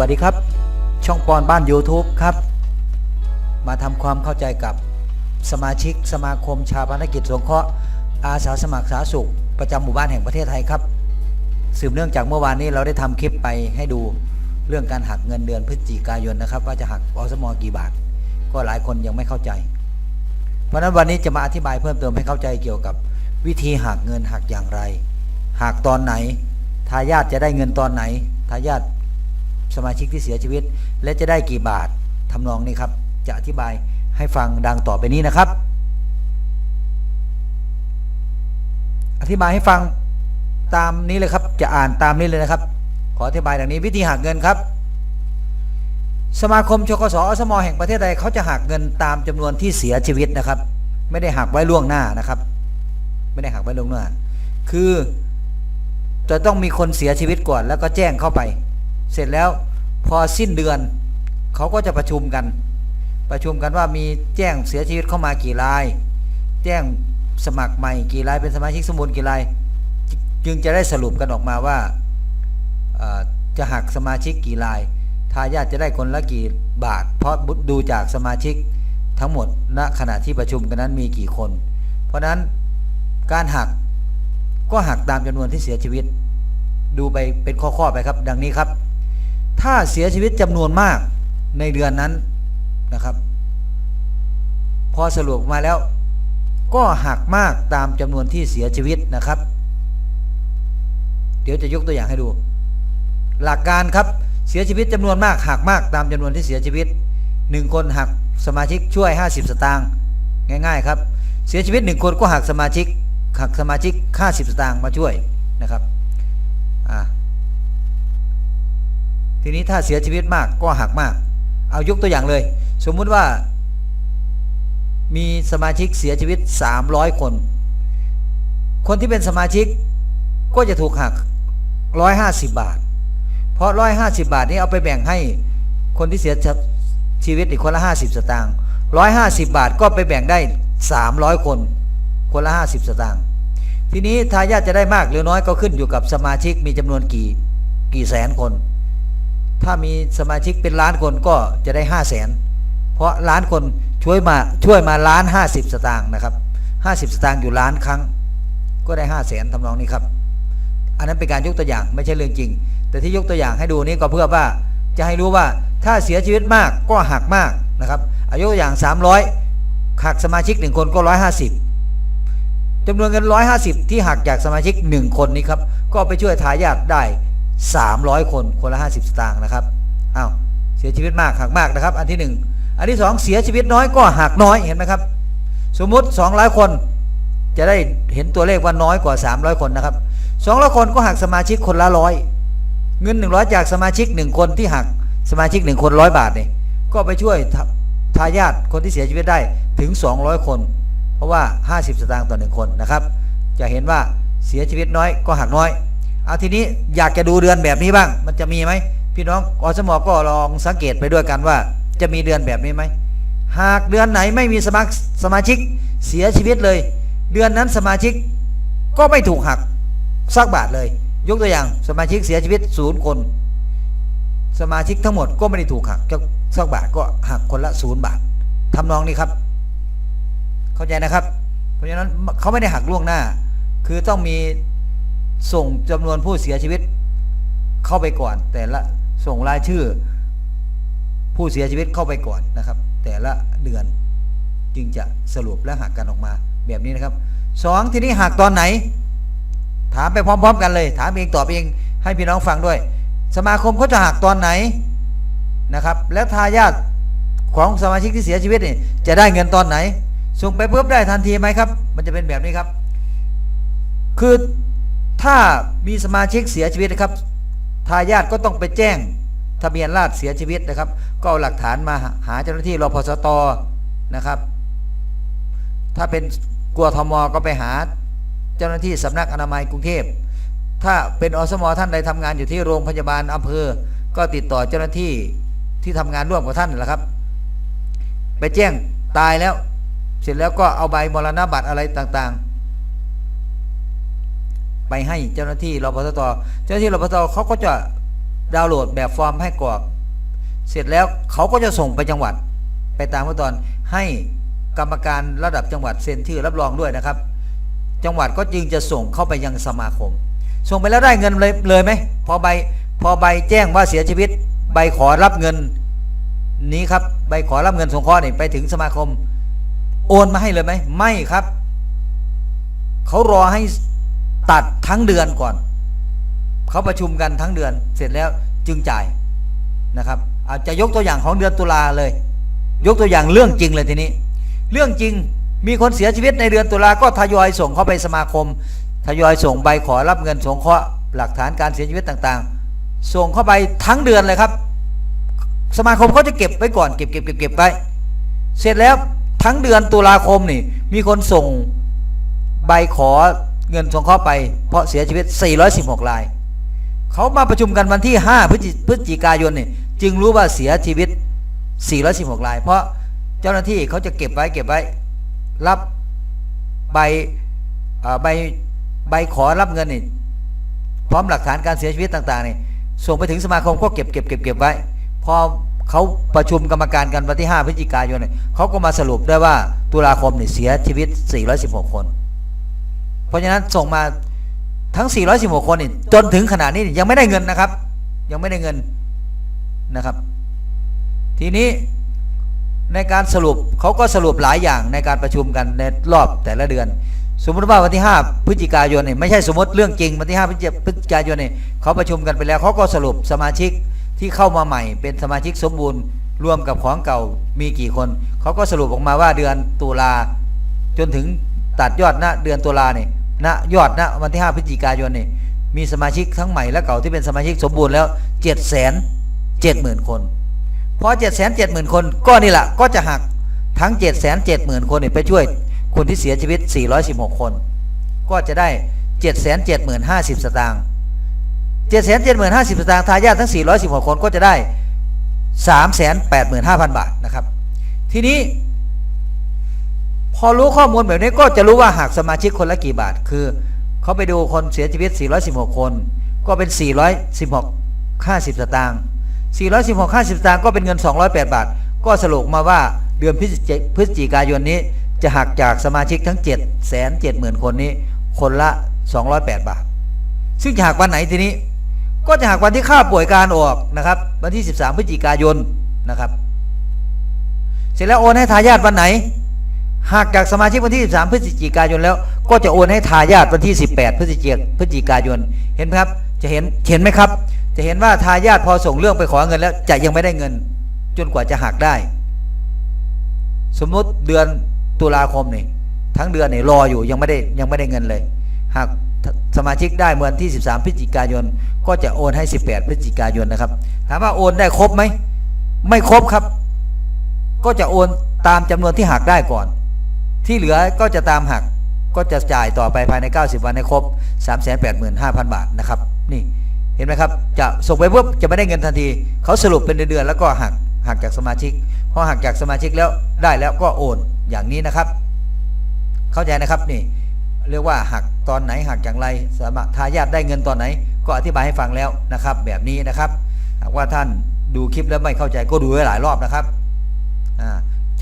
วัสดีครับ ช่องปอนบ้าน YouTube ครับ มาทำความเข้าใจกับสมาชิกสมาคมชาปนกิจสงเคราะห์อาสาสมัครสาธารณสุข ประจำหมู่บ้านแห่งประเทศไทยครับ สืบเนื่องจากเมื่อวานนี้เราได้ทำคลิปไปให้ดูเรื่องการหักเงินเดือนพฤศจิกายนนะครับ ว่าจะหักอสมกี่บาท ก็หลายคนยังไม่เข้าใจ เพราะนั้นวันนี้จะมาอธิบายเพิ่มเติมให้เข้าใจเกี่ยวกับวิธีหักเงินหักอย่างไรหักตอนไหนทายาทจะได้เงินตอนไหนทายาท สมาชิกที่เสียชีวิต และจะได้กี่บาททำนองนี้ครับ จะอธิบายให้ฟังดังต่อไปนี้นะครับ อธิบายให้ฟังตามนี้เลยครับ จะอ่านตามนี้เลยนะครับ ขออธิบายดังนี้วิธีหักเงินครับ สมาคมชกสอสมแห่งประเทศใดเขาจะหักเงินตามจำนวนที่เสียชีวิตนะครับ ไม่ได้หักไว้ล่วงหน้านะครับ ไม่ได้หักไว้ล่วงหน้า คือจะต้องมีคนเสียชีวิตก่อนแล้วก็แจ้งเข้าไป เสร็จแล้วพอสิ้นเดือนเขาก็จะประชุมกัน ประชุมกันว่ามีแจ้งเสียชีวิตเข้ามากี่ราย แจ้งสมัครใหม่กี่รายเป็นสมาชิกสมบูรณ์กี่รายจึงจะได้สรุปกันออกมาว่าจะหักสมาชิกกี่รายทายาทจะได้คนละกี่บาท เพราะดูจากสมาชิกทั้งหมดณขณะที่ประชุมกันนั้นมีกี่คน เพราะฉะนั้นการหักก็หักตามจำนวนที่เสียชีวิต ดูไปเป็นข้อๆไปครับ ดังนี้ครับ ถ้าเสียชีวิตจำนวนมากในเดือนนั้นนะครับ พอสรุปมาแล้ว ก็หักมากตามจำนวนที่เสียชีวิตนะครับ เดี๋ยวจะยกตัวอย่างให้ดู หลักการครับเสียชีวิตจำนวนมากหักมากตามจำนวนที่เสียชีวิตหนึ่งคนหักสมาชิกช่วย 50 สตางค์ง่าย ๆ ครับ เสียชีวิตหนึ่งคนก็หักสมาชิกหักสมาชิก50 สตางค์มาช่วยนะครับอ่า ทีนี้ถ้าเสียชีวิตมากก็หักมาก เอายกตัวอย่างเลย สมมุติว่า มีสมาชิกเสียชีวิต 300 คน คนที่เป็นสมาชิกก็จะถูกหัก 150 บาท เพราะ 150 บาทนี้เอาไปแบ่งให้คนที่เสียชีวิตอีกคนละ 50 สตางค์150 บาทก็ไปแบ่งได้ 300 คน คนละ 50 สตางค์ทีนี้ทายาทจะได้มากหรือน้อยก็ขึ้นอยู่กับสมาชิกมีจำนวนกี่กี่แสนคน ถ้ามีสมาชิกเป็นล้านคนก็จะได้5 0 0แสนเพราะล้านคนช่วยมาช่วยมาล้านห้าสิบสตางค์นะครับห้าสิบสตางค์อยู่ล้านครั้ง ก็ได้ห้าแสนทำนองนี้ครับ อันนั้นเป็นการยกตัวอย่างไม่ใช่เรื่องจริง แต่ที่ยกตัวอย่างให้ดูนี้ก็เพื่อว่าจะให้รู้ว่าถ้าเสียชีวิตมากก็หักมากนะครับอายุอย่าง 300 หักสมาชิก 1 คนก็ 150จำนวนเงิน 150 ที่หักจากสมาชิก 1 คนนี้ครับ ก็ไปช่วยทายาทได้ 300 คนคนละ 50 สตางค์นะครับอ้าวเสียชีวิตมากหักมากนะครับ อันที่ 1 อันที่ 2 เสียชีวิตน้อยก็หักน้อยเห็นไหมครับ สมมุติ 200 คน จะได้เห็นตัวเลขว่าน้อยกว่า 300 คนนะครับ200คนก็หักสมาชิกคนละร้อยเงิน 100 จากสมาชิก 1 คนที่หักสมาชิก 1 คนร้อยบาทเนี่ยก็ไปช่วยทาทายาทคนที่เสียชีวิตได้ถึง 200 คน เพราะว่า 50 สตางค์ต่อ 1 คนนะครับ จะเห็นว่าเสียชีวิตน้อยก็หักน้อย เอาทีนี้อยากจะดูเดือนแบบนี้บ้าง มันจะมีไหมพี่น้องอสมอก็ลองสังเกตไปด้วยกันว่า จะมีเดือนแบบนี้ไหมหากเดือนไหนไม่มีสมาสมาชิกเสียชีวิตเลย เดือนนั้นสมาชิกก็ไม่ถูกหักสักบาทเลย ยกตัวอย่างสมาชิกเสียชีวิตศูนย์คน สมาชิกทั้งหมดก็ไม่ได้ถูกหักสักบาทก็หักคนละศูนย์บาททำนองนี้ครับ เข้าใจนะครับ เพราะฉะนั้นเขาไม่ได้หักล่วงหน้า คือต้องมี ส่งจำนวนผู้เสียชีวิต เข้าไปก่อน แต่ละส่งรายชื่อ ผู้เสียชีวิตเข้าไปก่อนนะครับ แต่ละเดือนจึงจะสรุปและหักกันออกมาแบบนี้นะครับสองทีนี้หักตอนไหน ถามไปพร้อม ๆ กันเลย ถามเองตอบเองให้พี่น้องฟังด้วย สมาคมเขาจะหักตอนไหนนะครับ แล้วทายาทของสมาชิกที่เสียชีวิตนี่จะได้เงินตอนไหน ส่งไปปุ๊บได้ทันทีไหมครับ มันจะเป็นแบบนี้ครับ คือ ถ้ามีสมาชิกเสียชีวิตนะครับทายาทก็ต้องไปแจ้งทะเบียนราษเสียชีวิตนะครับ ก็เอาหลักฐานมาหาเจ้าหน้าที่รพสตนะครับ ถ้าเป็นกลัวทมก็ไปหาเจ้าหน้าที่สำนักอนามัยกรุงเทพ ถ้าเป็นอสมท่านใดทำงานอยู่ที่โรงพยาบาลอำเภอ ก็ติดต่อเจ้าหน้าที่ที่ทำงานร่วมกับท่านแหละครับ ไปแจ้งตายแล้ว เสร็จแล้วก็เอาใบมรณบัตรอะไรต่างๆ ไปให้เจ้าหน้าที่รพสตเจ้าหน้าที่รพสตเขาก็จะดาวน์โหลดแบบฟอร์มให้กรอก เสร็จแล้วเขาก็จะส่งไปจังหวัด ไปตามขั้นตอนให้กรรมการระดับจังหวัดเซ็นชื่อรับรองด้วยนะครับ จังหวัดก็จึงจะส่งเข้าไปยังสมาคม ส่งไปแล้วได้เงินเลยเลยไหมพอใบพอใบแจ้งว่าเสียชีวิต ใบขอรับเงินนี้ครับใบขอรับเงินสงเคราะห์นี่ไปถึงสมาคม โอนมาให้เลยไหมไม่ครับเขารอให้ ตัดทั้งเดือนก่อน เขาประชุมกันทั้งเดือน เสร็จแล้วจึงจ่ายนะครับ อาจจะยกตัวอย่างของเดือนตุลาเลย ยกตัวอย่างเรื่องจริงเลยทีนี้ เรื่องจริงมีคนเสียชีวิตในเดือนตุลาก็ทยอยส่งเข้าไปสมาคม ทยอยส่งใบขอรับเงินสงเคราะห์หลักฐานการเสียชีวิตต่างๆ ส่งเข้าไปทั้งเดือนเลยครับ สมาคมเขาจะเก็บไว้ก่อนเก็บเก็บเก็บเก็บไว้เสร็จแล้วทั้งเดือนตุลาคมนี่มีคนส่งใบขอ เงินสงเคราะห์ไป เพราะเสียชีวิต 416ราย เขามาประชุมกันวันที่ 5 พฤศจิกายนนี่จึงรู้ว่าเสียชีวิต 416ราย เพราะเจ้าหน้าที่เขาจะเก็บไว้เก็บไว้ รับใบอ่อใบใบขอรับเงินนี่พร้อมหลักฐานการเสียชีวิตต่างๆนี่ส่งไปถึงสมาคมก็เก็บเก็บเก็บเก็บไว้ พอเขาประชุมกรรมการกันวันที่ 5 พฤศจิกายนเนี่ยเขาก็มาสรุปได้ว่าตุลาคมนี่เสียชีวิต 416 คน เพราะฉะนั้นส่งมาทั้ง 416 คนนี่จนถึงขนาดนี้ยังไม่ได้เงินนะครับ ยังไม่ได้เงินนะครับ ทีนี้ในการสรุปเขาก็สรุปหลายอย่างในการประชุมกันในรอบแต่ละเดือน สมมติว่าวันที่ 5 พฤศจิกายนเนี่ยไม่ใช่สมมติเรื่องจริงวันที่ 5 พฤศจิพฤศจิกายนเนี่ยเขาประชุมกันไปแล้วเขาก็สรุปสมาชิกที่เข้ามาใหม่ เป็นสมาชิกสมบูรณ์รวมกับของเก่ามีกี่คน เขาก็สรุปออกมาว่าเดือนตุลาจนถึงตัดยอดณเดือนตุลาเนี่ย ณยอดณวันที่ 5 พฤศจิกายนนี่มีสมาชิกทั้งใหม่และเก่าที่เป็นสมาชิกสมบูรณ์แล้ว7 7 0 0 0 0คนพอเจ็ดแสนเจ็ดหมื่นคนก็นี่แหละก็จะหักทั้งเจ็ดแสนเจ็ดหมื่นคนนี่ไปช่วยคนที่เสียชีวิต 416 คน ก็จะได้เจ็ดแสนเจ็ดหมื่นห้าสิบสตางค์เจ็ดแสนเจ็ดหมื่นห้าสิบสตางค์ทายาททั้ง 416 คนก็จะได้สามแสนแปดหมื่นห้าพันบาทนะครับ ทีนี้ พอรู้ข้อมูลแบบนี้ก็จะรู้ว่าหักสมาชิกคนละกี่บาท คือเขาไปดูคนเสียชีวิต 416 คน ก็เป็น 416 50 สตางค์ 416 50 สตางค์ก็เป็นเงิน 208 บาท ก็สรุปมาว่าเดือนพฤศจิพฤศจิกายนนี้ จะหักจากสมาชิกทั้ง 7 7 0 0 0 0 คนนี้ คนละ 208 บาท ซึ่งจะหักวันไหนทีนี้ ก็จะหักวันที่ค่าป่วยการออกนะครับ วันที่ 13 พฤศจิกายนนะครับ เสร็จแล้วโอนให้ทายาทวันไหน หากจากสมาชิกวันที่ 13 พฤศจิกายนแล้ว ก็จะโอนให้ทายาทวันที่ 18 พฤศจิกพฤศจิกายน เห็นไหมครับ จะเห็นเห็นไหมครับ จะเห็นว่าทายาทพอส่งเรื่องไปขอเงินแล้วจะยังไม่ได้เงิน จนกว่าจะหักได้ สมมติเดือนตุลาคมนี่ทั้งเดือนนี่รออยู่ยังไม่ได้ยังไม่ได้เงินเลย หากสมาชิกได้เมื่อวันที่ 13 พฤศจิกายน ก็จะโอนให้ 18 พฤศจิกายนนะครับ ถามว่าโอนได้ครบไหม ไม่ครบครับ ก็จะโอนตามจำนวนที่หักได้ก่อน ที่เหลือก็จะตามหักก็จะจ่ายต่อไปภายใน 90 วันให้ครบ 385,000 บาทนะครับ นี่เห็นไหมครับ จะส่งไปปุ๊บจะไม่ได้เงินทันที เขาสรุปเป็นเดือนๆแล้วก็หักหักจากสมาชิกพอหักจากสมาชิกแล้วได้แล้วก็โอนอย่างนี้นะครับ เข้าใจนะครับนี่ เรียกว่าหักตอนไหนหักอย่างไรสามารถทายาทได้เงินตอนไหน ก็อธิบายให้ฟังแล้วนะครับ แบบนี้นะครับหากว่าท่านดูคลิปแล้วไม่เข้าใจก็ดูไว้หลายรอบนะครับอ่า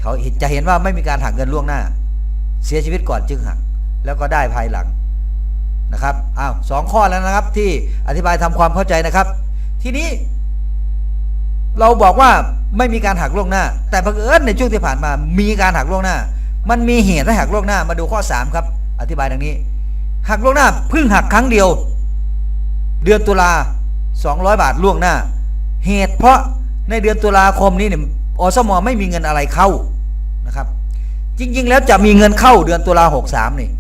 เขาจะเห็นว่าไม่มีการหักเงินล่วงหน้า เสียชีวิตก่อนจึงหัก แล้วก็ได้ภายหลังนะครับอ้าวสองข้อแล้วนะครับที่อธิบายทำความเข้าใจนะครับ ทีนี้ เราบอกว่าไม่มีการหักล่วงหน้า แต่บังเอิญในช่วงที่ผ่านมา มีการหักล่วงหน้า มันมีเหตุให้หักล่วงหน้า มาดูข้อ 3 ครับ อธิบายดังนี้ หักล่วงหน้าเพิ่งหักครั้งเดียว เดือนตุลา200 บาทล่วงหน้า เหตุเพราะในเดือนตุลาคมนี้เนี่ยอสมไม่มีเงินอะไรเข้านะครับ จริง ๆ แล้วจะมีเงินเข้าเดือนตุลา63นี่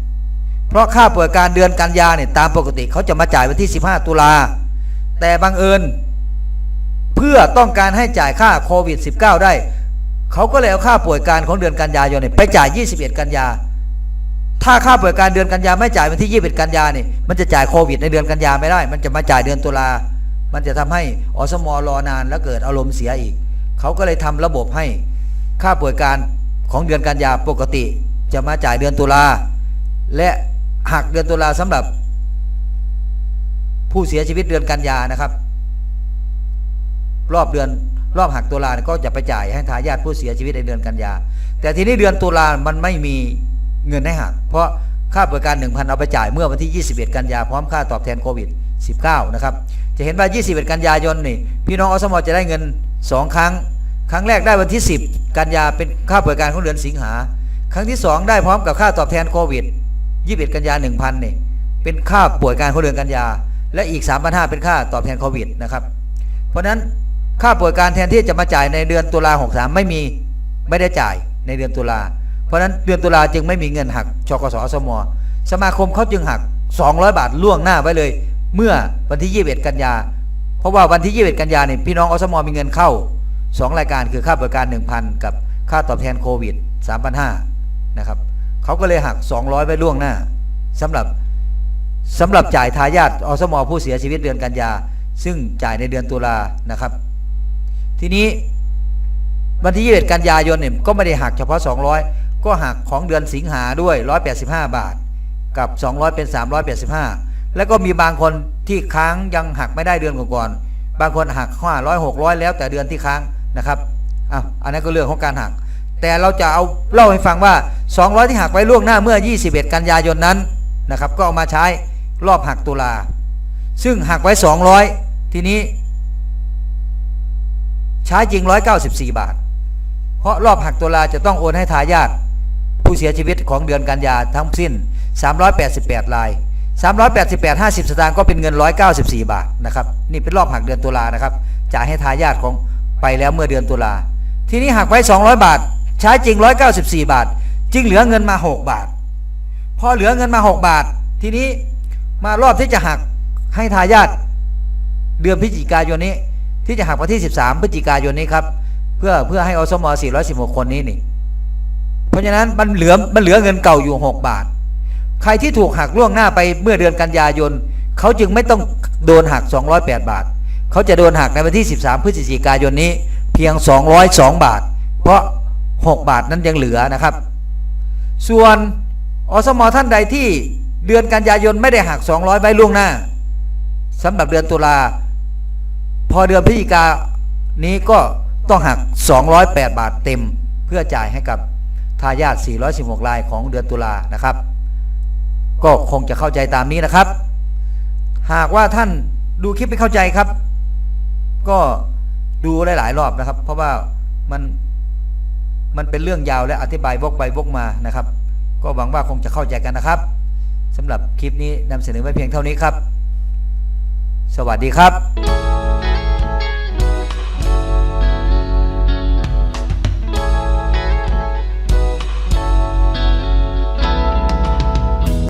เพราะค่าป่วยการเดือนกันยาเนี่ยตามปกติเขาจะมาจ่ายวันที่ 15 ตุลา แต่บังเอิญ เพื่อต้องการให้จ่ายค่าโควิด -19 ได้ เขาก็เลยเอาค่าป่วยการของเดือนกันยายนเนี่ยไปจ่าย 21 กันยา ถ้าค่าป่วยการเดือนกันยาไม่จ่ายวันที่ 21 กันยาเนี่ยมันจะจ่ายโควิด ในเดือนกันยาไม่ได้ มันจะมาจ่ายเดือนตุลา มันจะทำให้อสมรอนานแล้วเกิดอารมณ์เสียอีก เขาก็เลยทำระบบให้ค่าป่วยการ ของเดือนกันยาปกติ จะมาจ่ายเดือนตุลาและหักเดือนตุลาสำหรับผู้เสียชีวิตเดือนกันยานะครับ รอบเดือนรอบหักตุลาก็จะไปจ่ายให้ทายาทผู้เสียชีวิตในเดือนกันยา แต่ทีนี้เดือนตุลามันไม่มีเงินให้หัก เพราะค่าบริการ 1,000 เอาไปจ่ายเมื่อวันที่ 21 กันยาพร้อมค่าตอบแทนโควิด 19 นะครับ จะเห็นว่า 21 กันยายนนี่พี่น้องอสมจะได้เงิน 2 ครั้ง ครั้งแรกได้วันที่ 10 กันยาเป็นค่าบริการของเดือนสิงหา ครั้งที่ 2 ได้พร้อมกับค่าตอบแทนโควิด21 กันยา1,000นี่ยเป็นค่าป่วยการของเดือนกันยา และอีก3,500เป็นค่าตอบแทนโควิดนะครับ เพราะฉะนั้นค่าป่วยการแทนที่จะมาจ่ายในเดือนตุลา63 ไม่มีไม่ได้จ่ายในเดือนตุลา เพราะฉะนั้นเดือนตุลาจึงไม่มีเงินหักชกสอสมสมาคมเขาจึงหัก 200 บาทล่วงหน้าไว้เลย เมื่อวันที่ 21 กันยา เพราะว่าวันที่ 21 กันยาเนี่ยพี่น้องอสมมีเงินเข้า 2 รายการคือค่าบริการ 1,000 กับค่าตอบแทนโควิด 3,500นะครับเขาก็เลยหัก 200 ไว้ล่วงหน้าสำหรับสำหรับจ่ายทายาทอสมอผู้เสียชีวิตเดือนกันยา ซึ่งจ่ายในเดือนตุลานะครับ ทีนี้วันที่21กันยายนเนี่ยก็ไม่ได้หักเฉพาะ 200 ก็หักของเดือนสิงหาด้วย 185 บาท กับ 200 เป็น 385 แล้วก็มีบางคนที่ค้างยังหักไม่ได้เดือนก่อนๆบางคนหัก500 600แล้วแต่เดือนที่ค้าง นะครับอะอันนั้นก็เรื่องของการหัก แต่เราจะเอาเล่าให้ฟังว่า 200 ที่หักไว้ล่วงหน้าเมื่อ 21 กันยายนนั้นนะครับ ก็เอามาใช้รอบหักตุลา ซึ่งหักไว้ 200 ทีนี้ ใช้จริง 194 บาท เพราะรอบหักตุลาจะต้องโอนให้ทายาทผู้เสียชีวิตของเดือนกันยาทั้งสิ้น 388ราย 388 50 สตางค์ก็เป็นเงิน 194 บาทนะครับ นี่เป็นรอบหักเดือนตุลานะครับจ่ายให้ทายาทของ ไปแล้วเมื่อเดือนตุลา ทีนี้หักไว้ 200 บาท ใช้จริง 194 บาท จึงเหลือเงินมา 6 บาท พอเหลือเงินมา 6 บาท ทีนี้มารอบที่จะหักให้ทายาทเดือนพฤศจิกายนนี้ ที่จะหักวันที่ 13 พฤศจิกายนนี้ครับเพื่อเพื่อให้อสม416 คนนี้นี่ เพราะฉะนั้นมันเหลือมันเหลือเงินเก่าอยู่ 6 บาท ใครที่ถูกหักล่วงหน้าไปเมื่อเดือนกันยายนเขาจึงไม่ต้องโดนหัก 208 บาท เขาจะโดนหักในวันที่ 13 พฤศจิกายนนี้เพียง 202 บาท เพราะ 6 บาทนั้นยังเหลือนะครับ ส่วนอสมท่านใดที่เดือนกันยายนไม่ได้หัก 200 ไว้ล่วงหน้าสำหรับเดือนตุลาพอเดือนพฤศจิกานี้ก็ต้องหัก 208 บาทเต็มเพื่อจ่ายให้กับทายาท416รายของเดือนตุลานะครับ ก็คงจะเข้าใจตามนี้นะครับ หากว่าท่านดูคลิปไม่เข้าใจครับ ก็ดูหลาย ๆ รอบนะครับ เพราะว่ามันมันเป็นเรื่องยาวและอธิบายวกไปวกมานะครับ ก็หวังว่าคงจะเข้าใจกันนะครับสำหรับคลิปนี้นำเสนอไว้เพียงเท่านี้ครับ สวัสดีครับ